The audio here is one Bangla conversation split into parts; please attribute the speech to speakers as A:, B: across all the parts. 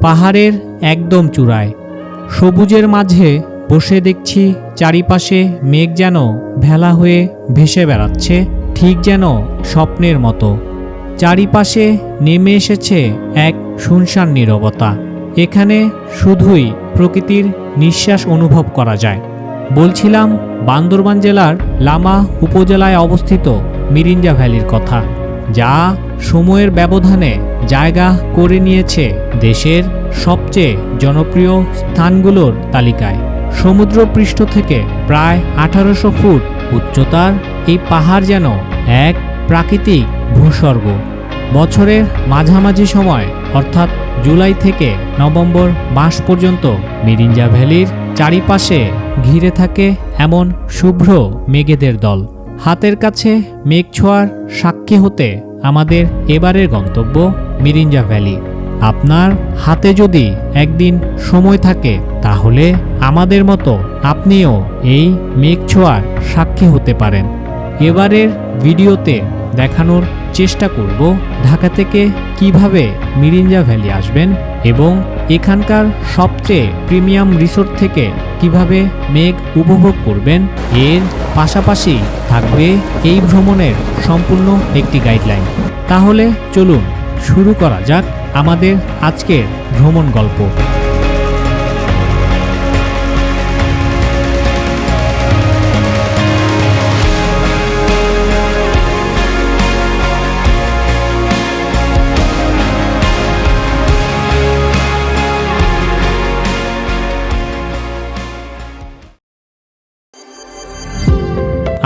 A: পাহাড়ের একদম চূড়ায়। সবুজের মাঝে বসে দেখছি চারিপাশে মেঘ যেন ভেলা হয়ে ভেসে বেড়াচ্ছে, ঠিক যেন স্বপ্নের মতো। চারিপাশে নেমে এসেছে এক শুনশান নীরবতা। এখানে শুধুই প্রকৃতির নিঃশ্বাস অনুভব করা যায়। বলছিলাম, বান্দরবান জেলার লামা উপজেলায় অবস্থিত মিরিঞ্জা ভ্যালির কথা। যা সময়ের ব্যবধানে জায়গা করে নিয়েছে দেশের সবচেয়ে জনপ্রিয় স্থানগুলোর তালিকায়। সমুদ্রপৃষ্ঠ থেকে প্রায় আঠারোশো ফুট উচ্চতার এই পাহাড় যেন এক প্রাকৃতিক ভূস্বর্গ। বছরের মাঝামাঝি সময়, অর্থাৎ জুলাই থেকে নভেম্বর মাস পর্যন্ত মিরিঞ্জা ভ্যালির চারিপাশে ঘিরে থাকে এমন শুভ্র মেঘেদের দল। হাতের কাছে মেঘ ছোঁয়ার সাক্ষী হতে আমাদের এবারের গন্তব্য মিরিঞ্জা ভ্যালি। আপনার হাতে যদি একদিন সময় থাকে, তাহলে আমাদের মতো আপনিও এই মেঘ ছোঁয়ার সাক্ষী হতে পারেন। এবারের ভিডিওতে দেখানোর চেষ্টা করব ঢাকা থেকে কীভাবে মিরিঞ্জা ভ্যালি আসবেন এবং এখানকার সবচেয়ে প্রিমিয়াম রিসোর্ট থেকে কীভাবে মেঘ উপভোগ করবেন, এর পাশাপাশি থাকবে এই ভ্রমণের সম্পূর্ণ একটি গাইডলাইন তাহলে চলুন শুরু করা যাক আমাদের আজকের ভ্রমণ গল্প।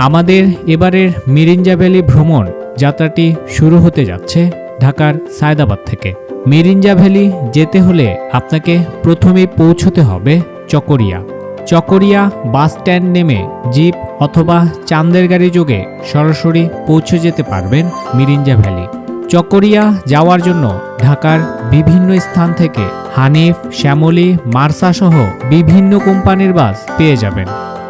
A: আমাদের এবারের মিরিঞ্জা ভ্যালি ভ্রমণ যাত্রাটি শুরু হতে যাচ্ছে ঢাকার সায়দাবাদ থেকে। মিরিঞ্জা ভ্যালি যেতে হলে আপনাকে প্রথমেই পৌঁছতে হবে চকরিয়া। চকরিয়া বাস স্ট্যান্ড নেমে জিপ অথবা চান্দের গাড়ি যোগে সরাসরি পৌঁছে যেতে পারবেন মিরিঞ্জা ভ্যালি। চকরিয়া যাওয়ার জন্য ঢাকার বিভিন্ন স্থান থেকে হানিফ, শ্যামলী, মার্সা সহ বিভিন্ন কোম্পানির বাস পেয়ে যাবেন।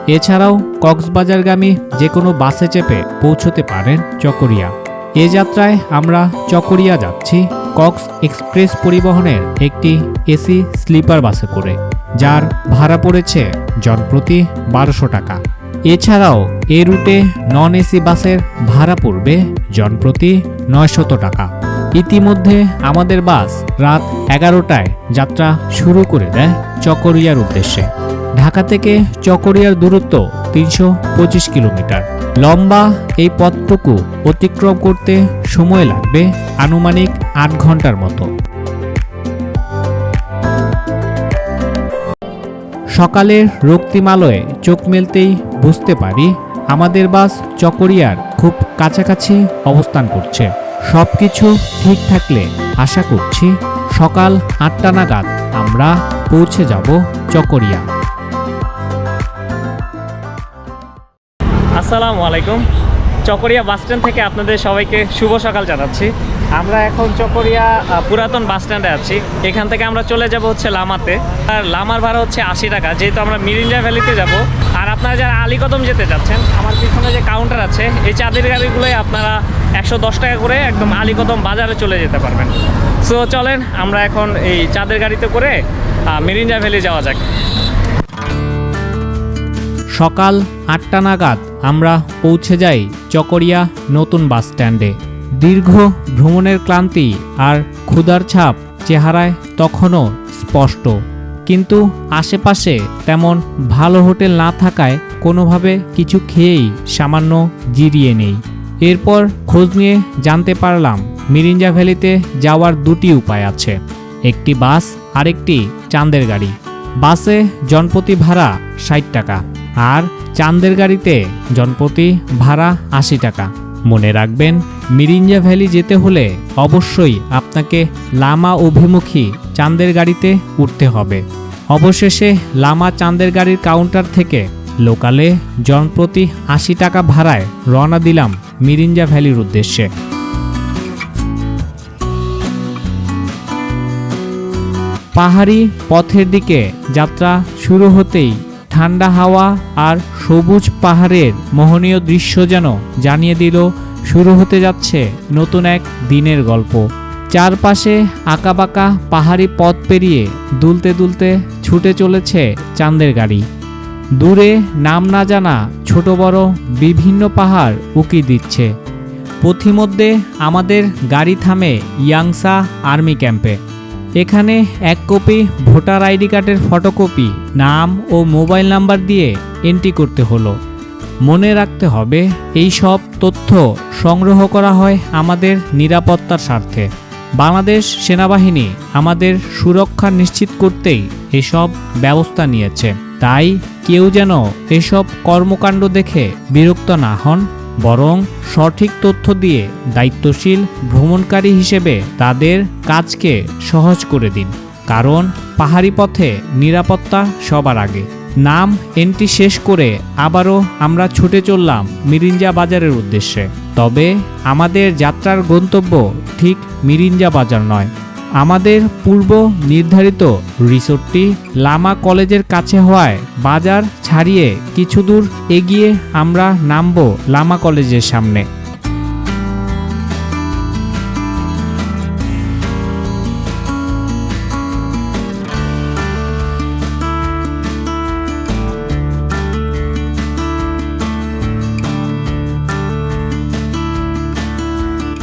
A: এছাড়াও কক্সবাজারগামী যে কোনো বাসে চেপে পৌঁছতে পারেন চকরিয়া। এ যাত্রায় আমরা চকরিয়া যাচ্ছি কক্স এক্সপ্রেস পরিবহনের একটি এসি স্লিপার বাসে করে, যার ভাড়া পড়েছে জনপ্রতি বারোশো টাকা। এছাড়াও এ রুটে নন এসি বাসের ভাড়া পড়বে জনপ্রতি নয়শত টাকা। ইতিমধ্যে আমাদের বাস রাত এগারোটায় যাত্রা শুরু করে দেয় চকরিয়ার উদ্দেশ্যে। ঢাকা থেকে চকরিয়ার দূরত্ব তিনশো পঁচিশ কিলোমিটার। লম্বা এই পথটুকু অতিক্রম করতে সময় লাগবে আনুমানিক আট ঘণ্টার মতো। সকালের রক্তিমালয়ে চোখ মেলতেই বুঝতে পারি আমাদের বাস চকরিয়ার খুব কাছাকাছি অবস্থান করছে। সব কিছু ঠিক থাকলে আশা করছি সকাল আটটা নাগাদ আমরা পৌঁছে যাব চকরিয়া। আসসালামু আলাইকুম। চকরিয়া বাস স্ট্যান্ড থেকে আপনাদের সবাইকে শুভ সকাল জানাচ্ছি। আমরা এখন চকরিয়া পুরাতন বাস স্ট্যান্ডে আছি। এখান থেকে আমরা চলে যাব হচ্ছে লামাতে। আর লামার ভাড়া হচ্ছে আশি টাকা, যেহেতু আমরা মিরিঞ্জা ভ্যালিতে যাব। আর আপনারা যারা আলীকদম যেতে যাচ্ছেন, আমার পিছনে যে কাউন্টার আছে, এই চাঁদের গাড়িগুলোই আপনারা একশো দশ টাকা করে একদম আলীকদম বাজারে চলে যেতে পারবেন। সো চলেন, আমরা এখন এই চাঁদের গাড়িতে করে মিরিঞ্জা ভ্যালি যাওয়া যাক। সকাল আটটা নাগাদ আমরা পৌঁছে যাই চকরিয়া নতুন বাস স্ট্যান্ডে। দীর্ঘ ভ্রমণের ক্লান্তি আর ক্ষুধার ছাপ চেহারায় তখনও স্পষ্ট। কিন্তু আশেপাশে তেমন ভালো হোটেল না থাকায় কোনোভাবে কিছু খেয়েই সামান্য জিরিয়ে নেই। এরপর খোঁজ নিয়ে জানতে পারলাম মিরিঞ্জা ভ্যালিতে যাওয়ার দুটি উপায় আছে। একটি বাস, আরেকটি চাঁদের গাড়ি। বাসে জনপ্রতি ভাড়া ষাট টাকা। আর চাঁদের গাড়িতে জনপ্রতি ভাড়া আশি টাকা। মনে রাখবেন, মিরিঞ্জা ভ্যালি যেতে হলে অবশ্যই আপনাকে লামা অভিমুখী চাঁদের গাড়িতে উঠতে হবে। অবশেষে লামা চাঁদের গাড়ির কাউন্টার থেকে লোকালে জনপ্রতি আশি টাকা ভাড়ায় রওনা দিলাম মিরিঞ্জা ভ্যালির উদ্দেশ্যে। পাহাড়ি পথের দিকে যাত্রা শুরু হতেই ঠান্ডা হাওয়া আর সবুজ পাহাড়ের মোহনীয় দৃশ্য যেন জানিয়ে দিল, শুরু হতে যাচ্ছে নতুন এক দিনের গল্প। চারপাশে আঁকাবাঁকা পাহাড়ি পথ পেরিয়ে দুলতে দুলতে ছুটে চলেছে চাঁদের গাড়ি। দূরে নাম না জানা ছোট বড় বিভিন্ন পাহাড় উকি দিচ্ছে। পথিমধ্যে আমাদের গাড়ি থামে ইয়াংসা আর্মি ক্যাম্পে। এখানে এক কপি ভোটার আইডি কার্ডের ফটোকপি, নাম ও মোবাইল নাম্বার দিয়ে এন্ট্রি করতে হলো। মনে রাখতে হবে, এই সব তথ্য সংগ্রহ করা হয় আমাদের নিরাপত্তার স্বার্থে। বাংলাদেশ সেনাবাহিনী আমাদের সুরক্ষা নিশ্চিত করতেই এসব ব্যবস্থা নিয়েছে। তাই কেউ যেন এসব কর্মকাণ্ড দেখে বিরক্ত না হন। বরং সঠিক তথ্য দিয়ে দায়িত্বশীল ভ্রমণকারী হিসেবে তাদের কাজকে সহজ করে দিন। কারণ পাহাড়ি পথে নিরাপত্তা সবার আগে। নাম এন্ট্রি শেষ করে আবারও আমরা ছুটে চললাম মিরিঞ্জা বাজারের উদ্দেশ্যে। তবে আমাদের যাত্রার গন্তব্য ঠিক মিরিঞ্জা বাজার নয়। আমাদের পূর্ব নির্ধারিত রিসোর্টটি লামা কলেজের কাছে হওয়ায় বাজার ছাড়িয়ে কিছু দূর এগিয়ে আমরা নামব লামা কলেজের সামনে।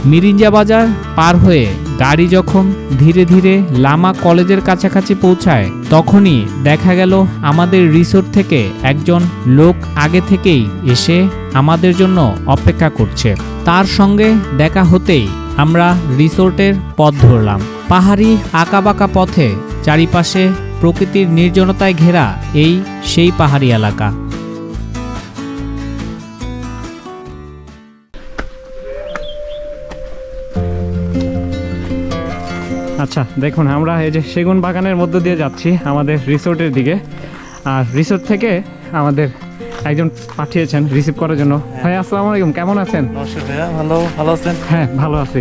A: মিরিঞ্জা বাজার পার হয়ে গাড়ি যখন ধীরে ধীরে লামা কলেজের কাছাকাছি পৌঁছায়, তখনই দেখা গেল আমাদের রিসোর্ট থেকে একজন লোক আগে থেকেই এসে আমাদের জন্য অপেক্ষা করছে। তার সঙ্গে দেখা হতেই আমরা রিসোর্টের পথ ধরলাম। পাহাড়ি আঁকাবাঁকা পথে চারিপাশে প্রকৃতির নির্জনতায় ঘেরা এই সেই পাহাড়ি এলাকা।
B: আচ্ছা দেখুন আমরা এই যে সেগুন বাগানের মধ্য দিয়ে যাচ্ছি আমাদের রিসোর্টের দিকে। আর রিসোর্ট থেকে আমাদের একজন পাঠিয়েছেন রিসিভ করার জন্য। ভাই আসসালামু আলাইকুম কেমন আছেন?
C: নমস্কার ভাইয়া ভালো ভালো আছেন?
B: হ্যাঁ ভালো আছি।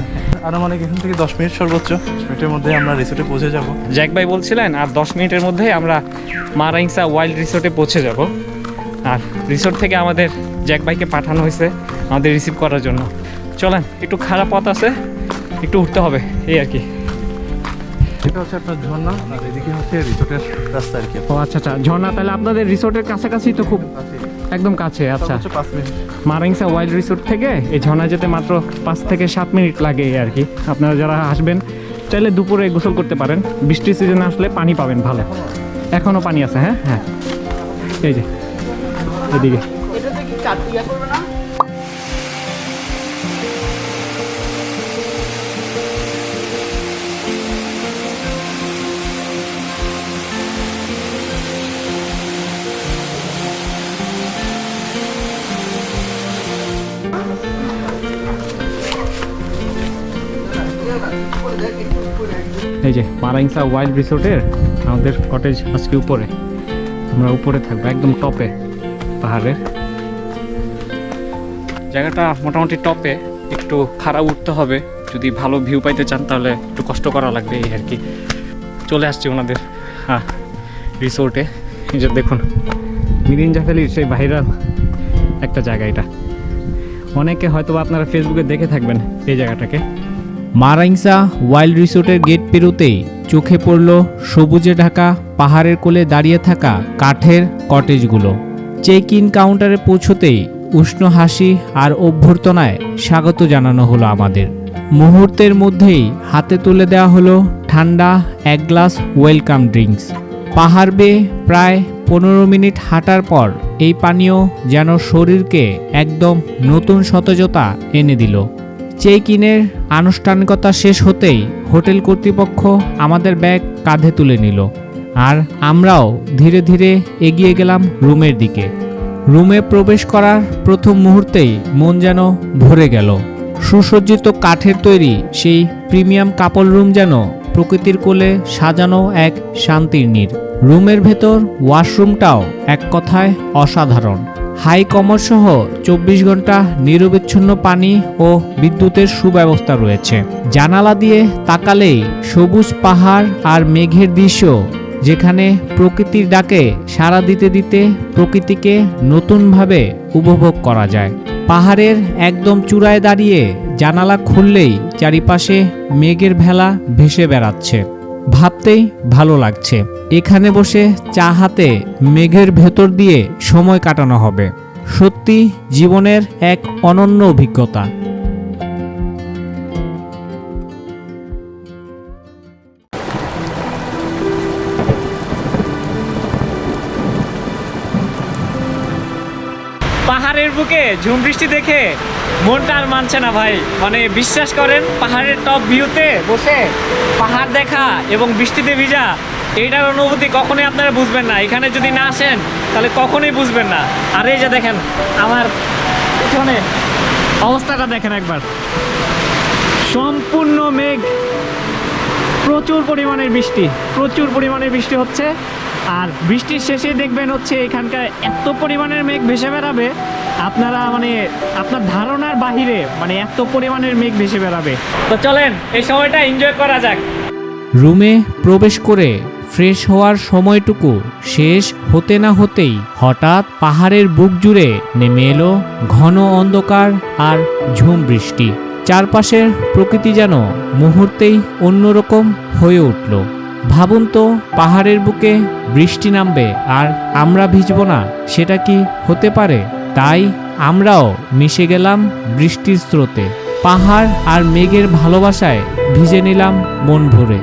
C: আনুমানিক এখান থেকে দশ মিনিট সর্বোচ্চ। মিনিটের মধ্যে আমরা রিসোর্টে পৌঁছে যাব।
B: জ্যাক ভাই বলছিলেন আর দশ মিনিটের মধ্যে আমরা মারাইংসা ওয়াইল্ড রিসোর্টে পৌঁছে যাব। আর রিসোর্ট থেকে আমাদের জ্যাক ভাইকে পাঠানো হয়েছে আমাদের রিসিভ করার জন্য। চলেন একটু খারাপ পথ আছে একটু উঠতে হবে এই আর কি।
C: এটা হচ্ছে আপনার ঝর্ণা আর এদিকে হচ্ছে রিসোর্টের রাস্তা আর কি।
B: ও আচ্ছা আচ্ছা ঝর্ণা তাহলে আপনাদের রিসোর্টের কাছাকাছি তো খুব একদম কাছে আচ্ছা। মারাংসা ওয়াইল্ড রিসোর্ট থেকে এই ঝর্ণা যেতে মাত্র পাঁচ থেকে সাত মিনিট লাগে আর কি। আপনারা যারা আসবেন চাইলে দুপুরে গোসল করতে পারেন। বৃষ্টির সিজনে আসলে পানি পাবেন ভালো। এখনও পানি আছে হ্যাঁ? হ্যাঁ। এই যে এদিকে। যে মারাংসা ওয়াইল্ড রিসোর্টের আমাদের কটেজ আজকে উপরে। আমরা উপরে থাকব, একদম টপে পাহাড়ের জায়গাটা মোটামুটি টপে, একটু খারাপ উঠতে হবে। যদি ভালো ভিউ পাইতে চান, তাহলে একটু কষ্ট করা লাগবে এই আর কি। চলে আসছি ওনাদের হ্যাঁ রিসোর্টে। যে দেখুন মিরিঞ্জা ভ্যালির সেই ভাইরাল একটা জায়গা এটা। অনেকে হয়তো আপনারা ফেসবুকে দেখে থাকবেন এই জায়গাটাকে।
A: মারাইংসা ওয়াইল্ড রিসোর্টের গেট পেরোতেই চোখে পড়ল সবুজে ঢাকা পাহাড়ের কোলে দাঁড়িয়ে থাকা কাঠের কটেজগুলো। চেক ইন কাউন্টারে পৌঁছতেই উষ্ণ হাসি আর অভ্যর্থনায় স্বাগত জানানো হলো আমাদের। মুহূর্তের মধ্যেই হাতে তুলে দেওয়া হলো ঠান্ডা এক গ্লাস ওয়েলকাম ড্রিঙ্কস। পাহাড় বেয়ে প্রায় পনেরো মিনিট হাঁটার পর এই পানীয় যেন শরীরকে একদম নতুন সতেজতা এনে দিল। চেক ইনের আনুষ্ঠানিকতা শেষ হতেই হোটেল কর্তৃপক্ষ আমাদের ব্যাগ কাঁধে তুলে নিল আর আমরাও ধীরে ধীরে এগিয়ে গেলাম রুমের দিকে। রুমে প্রবেশ করার প্রথম মুহূর্তেই মন যেন ভরে গেল। সুসজ্জিত কাঠের তৈরি সেই প্রিমিয়াম কাপল রুম যেন প্রকৃতির কোলে সাজানো এক শান্তির নীড় রুমের ভেতর ওয়াশরুমটাও এক কথায় অসাধারণ। হাই কমর সহ চব্বিশ ঘণ্টা নিরবিচ্ছিন্ন পানি ও বিদ্যুতের সুব্যবস্থা রয়েছে। জানালা দিয়ে তাকালেই সবুজ পাহাড় আর মেঘের দৃশ্য, যেখানে প্রকৃতির ডাকে সাড়া দিতে দিতে প্রকৃতিকে নতুনভাবে উপভোগ করা যায়। পাহাড়ের একদম চূড়ায় দাঁড়িয়ে জানালা খুললেই চারিপাশে মেঘের ভেলা ভেসে বেড়াচ্ছে। ভাবতেই ভালো লাগছে। এখানে বসে চা হাতে মেঘের ভেতর দিয়ে সময় কাটানো হবে। সত্যি জীবনের এক অনন্য অভিজ্ঞতা।
B: পাহাড়ের বুকে ঝুম বৃষ্টি দেখে মনটা আর মানছে না ভাই। মানে বিশ্বাস করেন, পাহাড়ের টপ ভিউতে বসে পাহাড় দেখা এবং বৃষ্টিতে ভিজা, এইটার অনুভূতি কখনোই আপনারা বুঝবেন না। এখানে যদি না আসেন, তাহলে কখনোই বুঝবেন না। আর এই যে দেখেন, আমার পিছনে অবস্থাটা দেখেন একবার। সম্পূর্ণ মেঘ, প্রচুর পরিমাণের বৃষ্টি, প্রচুর পরিমাণের বৃষ্টি হচ্ছে। আর বৃষ্টির শেষে দেখবেন হচ্ছে এখানকার এত পরিমাণের মেঘ ভেসে বেড়াবে আপনারা মানে আপনার ধারণার বাহিরে মানে এত পরিমাণের মেঘ ভেসে বেড়াবে। তো চলেন, এই সময়টা এনজয় করা যাক।
A: রুমে প্রবেশ করে ফ্রেশ হওয়ার সময়টুকু শেষ হতে না হতেই হঠাৎ পাহাড়ের বুক জুড়ে নেমে এলো ঘন অন্ধকার আর ঝুম বৃষ্টি। চারপাশের প্রকৃতি যেন মুহূর্তেই অন্যরকম হয়ে উঠল। ভাবুন তো, পাহাড়ের বুকে বৃষ্টি নামবে আর আমরা ভিজব না, সেটা কি হতে পারে? তাই আমরাও মিশে গেলাম বৃষ্টির স্রোতে। পাহাড় আর মেঘের ভালোবাসায় ভিজে নিলাম মন ভরে।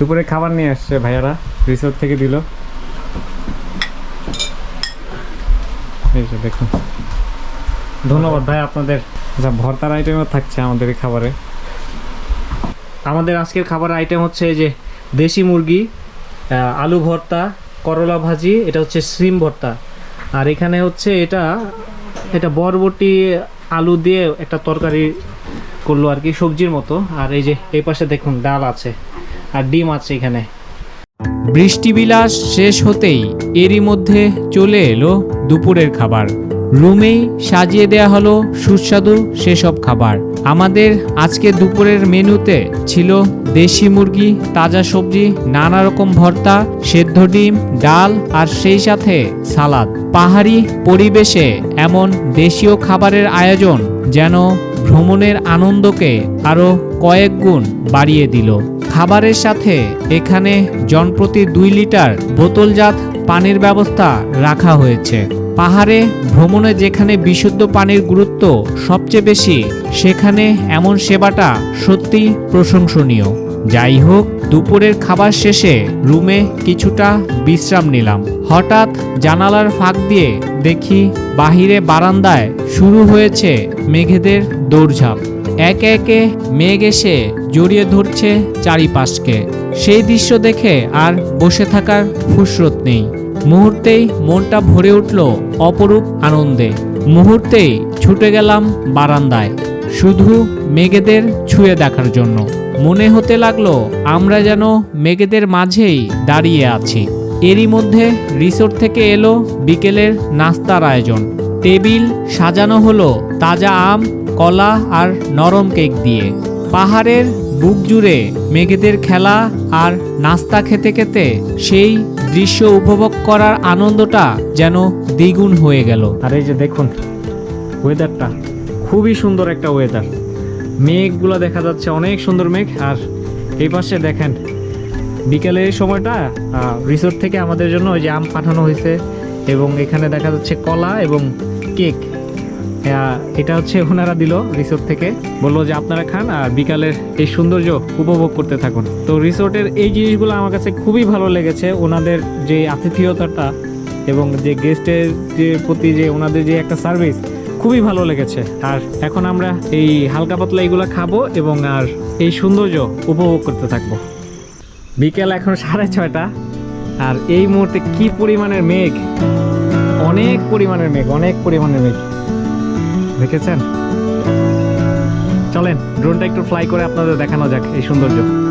B: দুপুরে খাবার নিয়ে আসছে ভাইয়ারা রিসোর্ট থেকে দিল। দেখুন। ধন্যবাদ ভাই, আপনাদের আচ্ছা ভর্তার আইটেমও থাকছে আমাদের এই খাবারে। আমাদের আজকের খাবার আইটেম হচ্ছে এই যে দেশি মুরগি আলু ভর্তা, করলা ভাজি, এটা হচ্ছে সিম ভর্তা। আর এখানে হচ্ছে এটা এটা বরবটি, আলু দিয়ে একটা তরকারি করল আর কি, সবজির মতো। আর এই যে এই পাশে দেখুন, ডাল আছে। আর ডিম আছে এখানে।
A: বৃষ্টিবিলাস শেষ হতেই এরই মধ্যে চলে এলো দুপুরের খাবার। রুমেই সাজিয়ে দেয়া হলো সুস্বাদু সেসব খাবার। আমাদের আজকে দুপুরের মেনুতে ছিল দেশি মুরগি, তাজা সবজি নানা রকম ভর্তা, সেদ্ধ ডিম, ডাল আর সেই সাথে সালাদ। পাহাড়ি পরিবেশে এমন দেশীয় খাবারের আয়োজন যেন ভ্রমণের আনন্দকে আরও কয়েক গুণ বাড়িয়ে দিল। খাবারের সাথে এখানে জনপ্রতি দুই লিটার বোতলজাত পানির ব্যবস্থা রাখা হয়েছে। পাহাড়ে ভ্রমণে যেখানে বিশুদ্ধ পানির গুরুত্ব সবচেয়ে বেশি, সেখানে এমন সেবাটা সত্যি প্রশংসনীয়। যাই হোক দুপুরের খাবার শেষে রুমে কিছুটা বিশ্রাম নিলাম। হঠাৎ জানালার ফাঁক দিয়ে দেখি বাহিরে বারান্দায় শুরু হয়েছে মেঘেদের দৌড়ঝাঁপ। একে একে মেঘ এসে জড়িয়ে ধরছে চারিপাশকে। সেই দৃশ্য দেখে আর বসে থাকার ফুসরত নেই। মুহূর্তেই মনটা ভরে উঠল অপরূপ আনন্দে। মুহূর্তেই ছুটে গেলাম বারান্দায়, শুধু মেঘেদের ছুঁয়ে দেখার জন্য। মনে হতে লাগল, আমরা যেন মেঘেদের মাঝেই দাঁড়িয়ে আছি। এরই মধ্যে রিসোর্ট থেকে এলো বিকেলের নাস্তার আয়োজন। টেবিল সাজানো হলো তাজা আম, কলা আর নরম কেক দিয়ে। পাহাড়ের বুক জুড়ে মেঘেদের খেলা আর নাস্তা খেতে খেতে সেই দৃশ্য উপভোগ করার আনন্দটা যেন দ্বিগুণ হয়ে গেল।
B: আর এই যে দেখুন ওয়েদারটা খুবই সুন্দর একটা ওয়েদার মেঘগুলো দেখা যাচ্ছে, অনেক সুন্দর মেঘ। আর এই পাশে দেখেন বিকেলের এই সময়টা রিসোর্ট থেকে আমাদের জন্য ওই যে আম পাঠানো হয়েছে এবং এখানে দেখা যাচ্ছে কলা এবং কেক। এটা হচ্ছে ওনারা দিল রিসোর্ট থেকে, বলল যে আপনারা খান আর বিকালের এই সৌন্দর্য উপভোগ করতে থাকুন। তো রিসোর্টের এই জিনিসগুলো আমার কাছে খুবই ভালো লেগেছে। ওনাদের যে আতিথেয়তাটা এবং যে গেস্টের যে প্রতি যে ওনাদের যে একটা সার্ভিস খুবই ভালো লেগেছে। আর এখন আমরা এই হালকা পাতলা এইগুলো খাব এবং আর এই সৌন্দর্য উপভোগ করতে থাকব। বিকেল এখন সাড়ে ছয়টা। আর এই মুহূর্তে কি পরিমাণের মেঘ? অনেক পরিমাণের মেঘ, অনেক পরিমাণের মেঘ। দেখেছেন? চলেন ড্রোনটা একটু ফ্লাই করে আপনাদের দেখানো যাক এই সৌন্দর্য।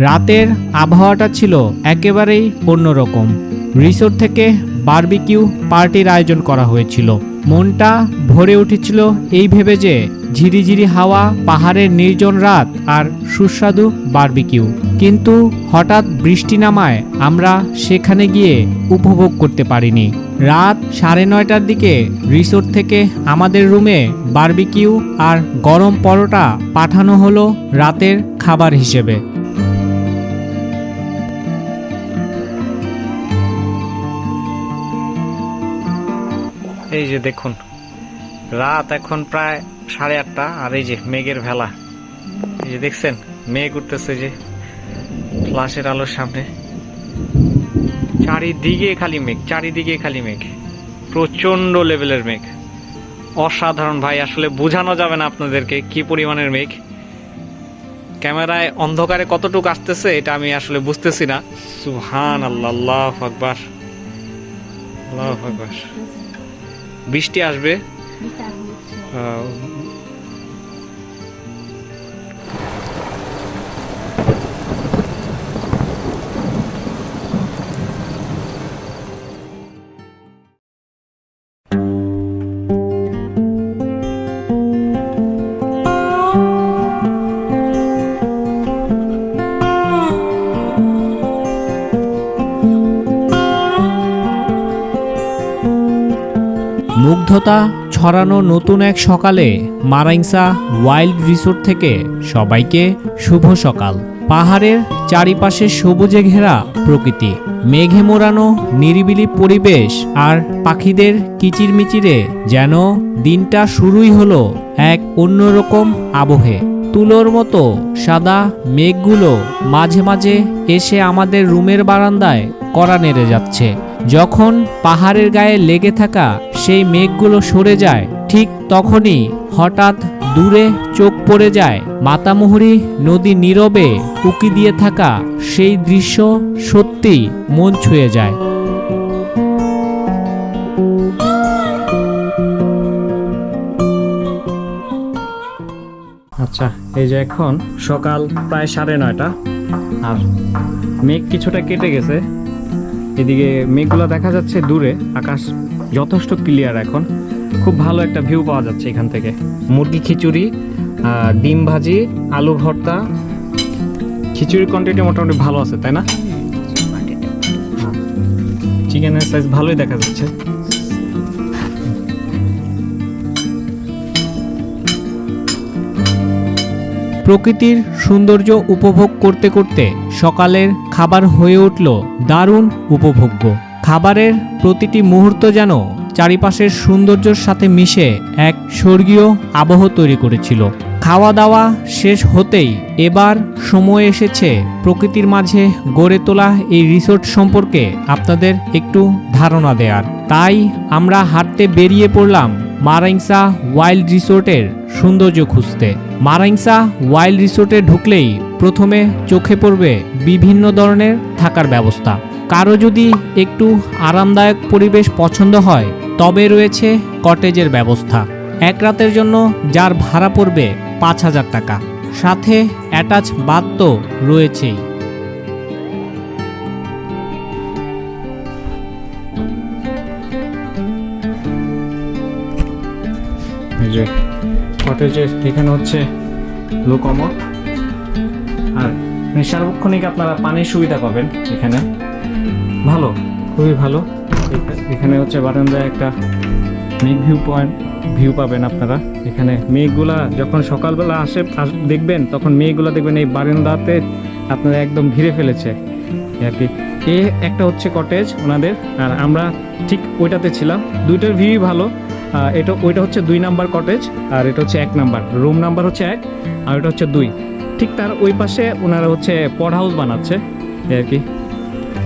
B: রাতের আবহাওয়াটা ছিল একেবারেই অন্যরকম। রিসোর্ট থেকে বারবিকিউ পার্টির আয়োজন করা হয়েছিল। মনটা ভরে উঠেছিল এই ভেবে যে ঝিরিঝিরি হাওয়া, পাহাড়ের নির্জন রাত আর সুস্বাদু বারবিকিউ। কিন্তু হঠাৎ বৃষ্টি নামায় আমরা সেখানে গিয়ে উপভোগ করতে পারিনি। রাত সাড়ে নয়টার দিকে রিসোর্ট থেকে আমাদের রুমে বারবিকিউ আর গরম পরোটা পাঠানো হলো রাতের খাবার হিসেবে। এই যে দেখুন, রাত এখন প্রায় সাড়ে আটটা, আর এই যে মেঘের ভেলা। এই যে দেখছেন, মেঘ উঠতেছে যে ফ্লাশের আলোর সামনে। চারিদিকে খালি মেঘ, চারিদিকে খালি মেঘ। প্রচণ্ড লেভেলের মেঘ। অসাধারণ ভাই, আসলে বোঝানো যাবে না আপনাদেরকে কি পরিমাণের মেঘ। ক্যামেরায় অন্ধকারে কতটুকু আসতেছে, এটা আমি আসলে বুঝতেছি না। সুহান আল্লাহ আকবার। আল্লাহ আকবার। বৃষ্টি আসবে।
A: মুগ্ধতা ছড়ানো নতুন এক সকালে মারাইংসা ওয়াইল্ড রিসোর্ট থেকে সবাইকে শুভ সকাল। পাহাড়ের চারিপাশে সবুজে ঘেরা প্রকৃতি, মেঘে মোড়ানো নিরিবিলি পরিবেশ আর পাখিদের কিচিরমিচিরে যেন দিনটা শুরুই হলো এক অন্যরকম আবহে। তুলোর মতো সাদা মেঘগুলো মাঝে মাঝে এসে আমাদের রুমের বারান্দায় কড়া নেড়ে যাচ্ছে। যখন পাহাড়ের গায়ে লেগে থাকা সেই মেঘগুলো সরে যায়, ঠিক তখনই হঠাৎ দূরে চোখ পড়ে যায় মাতামুহুরি নদী নীরবে উকি দিয়ে থাকা সেই দৃশ্য সত্যি মন ছুঁয়ে যায়।
B: আচ্ছা এই যে এখন সকাল প্রায় সাড়ে নয়টা, আর মেঘ কিছুটা কেটে গেছে। এদিকে মেঘগুলো দেখা যাচ্ছে দূরে, আকাশ যথেষ্ট ক্লিয়ার এখন। খুব ভালো একটা ভিউ পাওয়া যাচ্ছে এখান থেকে। মুরগি খিচুড়ি ডিম ভাজি, আলু ভর্তা। খিচুড়ির কোয়ান্টিটি মোটামুটি ভালো আছে, তাই না? চিকেনের সাইজ ভালোই দেখা যাচ্ছে।
A: প্রকৃতির সৌন্দর্য উপভোগ করতে করতে সকালের খাবার হয়ে উঠল দারুণ উপভোগ্য। খাবারের প্রতিটি মুহূর্ত যেন চারিপাশের সৌন্দর্যের সাথে মিশে এক স্বর্গীয় আবহ তৈরি করেছিল। খাওয়া দাওয়া শেষ হতেই এবার সময় এসেছে প্রকৃতির মাঝে গড়ে তোলা এই রিসোর্ট সম্পর্কে আপনাদের একটু ধারণা দেওয়ার তাই আমরা হাঁটতে বেরিয়ে পড়লাম মারাইংসা ওয়াইল্ড রিসোর্টের সৌন্দর্য খুঁজতে। মারাইংসা ওয়াইল্ড রিসোর্টে ঢুকলেই প্রথমে চোখে পড়বে বিভিন্ন ধরনের থাকার ব্যবস্থা। কারও যদি একটু আরামদায়ক পরিবেশ পছন্দ হয়, তবে রয়েছে কটেজের ব্যবস্থা। এক রাতের জন্য যার ভাড়া পড়বে পাঁচ হাজার টাকা। সাথে অ্যাটাচ বাথ তো রয়েছেই।
B: যে কটেজের এখানে হচ্ছে লো কমর আর মানে সার্বক্ষণিক আপনারা পানির সুবিধা পাবেন এখানে। ভালো, খুবই ভালো। এখানে হচ্ছে বারান্দায় একটা মেঘ ভিউ পয়েন্ট ভিউ পাবেন আপনারা। এখানে মেঘগুলা যখন সকালবেলা আসে দেখবেন, তখন মেঘগুলা দেখবেন এই বারান্দাতে আপনারা একদম ঘিরে ফেলেছে। আর কি। এ একটা হচ্ছে কটেজ ওনাদের। আর আমরা ঠিক ওইটাতে ছিলাম। দুইটার ভিউই ভালো। এটা ওইটা হচ্ছে দুই নাম্বার কটেজ আর এটা হচ্ছে এক নাম্বার। রুম নাম্বার হচ্ছে এক, আর এটা হচ্ছে দুই। ঠিক তার ওই পাশে ওনারা হচ্ছে পড হাউস বানাচ্ছে আর কি।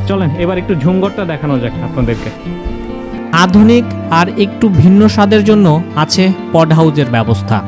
B: চলেন, এবার একটু ঝুমঘরটা দেখানো যাক আপনাদেরকে।
A: আধুনিক আর একটু ভিন্ন স্বাদের জন্য আছে পড হাউজের ব্যবস্থা,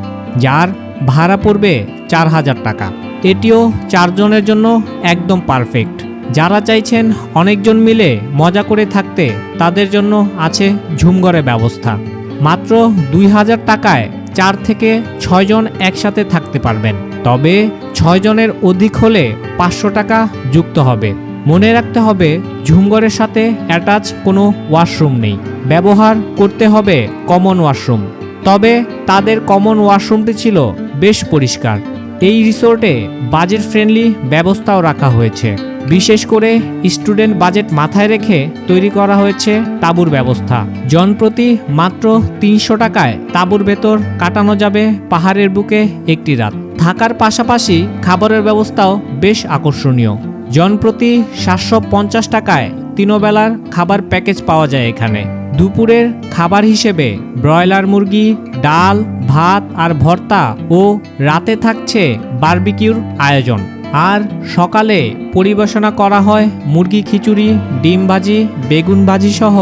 A: যার ভাড়া পড়বে চার হাজার টাকা। এটিও চারজনের জন্য একদম পারফেক্ট যারা চাইছেন অনেকজন মিলে মজা করে থাকতে, তাদের জন্য আছে ঝুমঘরের ব্যবস্থা। মাত্র দুই হাজার টাকায় চার থেকে ছয়জন একসাথে থাকতে পারবেন। তবে ছয়জনের অধিক হলে পাঁচশো টাকা যুক্ত হবে। মনে রাখতে হবে, ঝুমঘরের সাথে অ্যাটাচ কোনো ওয়াশরুম নেই। ব্যবহার করতে হবে কমন ওয়াশরুম। তবে তাদের কমন ওয়াশরুমটি ছিল বেশ পরিষ্কার। এই রিসোর্টে বাজেট ফ্রেন্ডলি ব্যবস্থাও রাখা হয়েছে। বিশেষ করে স্টুডেন্ট বাজেট মাথায় রেখে তৈরি করা হয়েছে তাঁবুর ব্যবস্থা। জনপ্রতি মাত্র তিনশো টাকায় তাঁবুর ভেতর কাটানো যাবে পাহাড়ের বুকে একটি রাত। থাকার পাশাপাশি খাবারের ব্যবস্থাও বেশ আকর্ষণীয়। জনপ্রতি সাতশো পঞ্চাশ টাকায় তিনবেলার খাবার প্যাকেজ পাওয়া যায় এখানে। দুপুরের খাবার হিসেবে ব্রয়লার মুরগি, ডাল, ভাত আর ভর্তা ও রাতে থাকছে বারবিকিউর আয়োজন। আর সকালে পরিবেশনা করা হয় মুরগি খিচুড়ি, ডিম ভাজি, বেগুন ভাজি সহ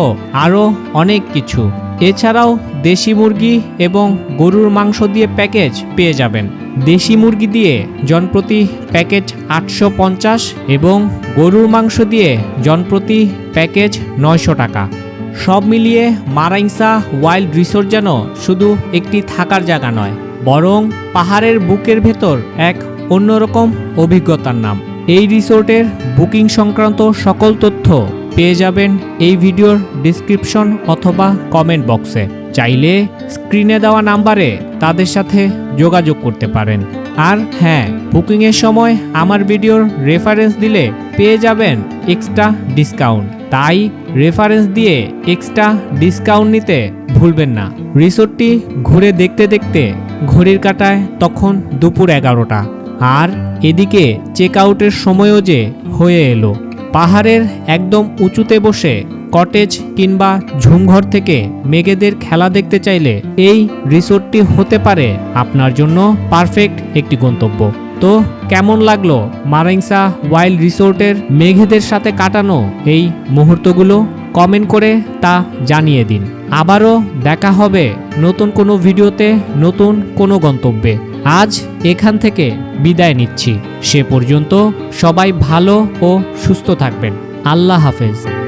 A: আরও অনেক কিছু। এছাড়াও দেশি মুরগি এবং গরুর মাংস দিয়ে প্যাকেজ পেয়ে যাবেন। দেশি মুরগি দিয়ে জনপ্রতি প্যাকেজ আটশো পঞ্চাশ এবং গরুর মাংস দিয়ে জনপ্রতি প্যাকেজ নয়শো টাকা। সব মিলিয়ে মারাইংসা ওয়াইল্ড রিসোর্ট যেন শুধু একটি থাকার জায়গা নয়, বরং পাহাড়ের বুকের ভেতর এক অন্যরকম অভিজ্ঞতার নাম। এই রিসোর্টের বুকিং সংক্রান্ত সকল তথ্য পেয়ে যাবেন এই ভিডিওর ডিসক্রিপশন অথবা কমেন্ট বক্সে। চাইলে স্ক্রিনে দেওয়া নাম্বারে তাদের সাথে যোগাযোগ করতে পারেন। আর হ্যাঁ বুকিংয়ের সময় আমার ভিডিওর রেফারেন্স দিলে পেয়ে যাবেন এক্সট্রা ডিসকাউন্ট তাই রেফারেন্স দিয়ে এক্সট্রা ডিসকাউন্ট নিতে ভুলবেন না। রিসোর্টটি ঘুরে দেখতে দেখতে ঘড়ির কাটায় তখন দুপুর এগারোটা। আর এদিকে চেক আউটের সময়ও যে হয়ে এলো। পাহাড়ের একদম উঁচুতে বসে কটেজ কিংবা ঝুমঘর থেকে মেঘেদের খেলা দেখতে চাইলে এই রিসোর্টটি হতে পারে আপনার জন্য পারফেক্ট একটি গন্তব্য। তো কেমন লাগল মারাইংসা ওয়াইল্ড রিসোর্টের মেঘেদের সাথে কাটানো এই মুহূর্তগুলো? কমেন্ট করে তা জানিয়ে দিন। আবারও দেখা হবে নতুন কোনো ভিডিওতে, নতুন কোনো গন্তব্যে। আজ এখান থেকে বিদায় নিচ্ছি। সে পর্যন্ত সবাই ভালো ও সুস্থ থাকবেন। আল্লাহ হাফেজ।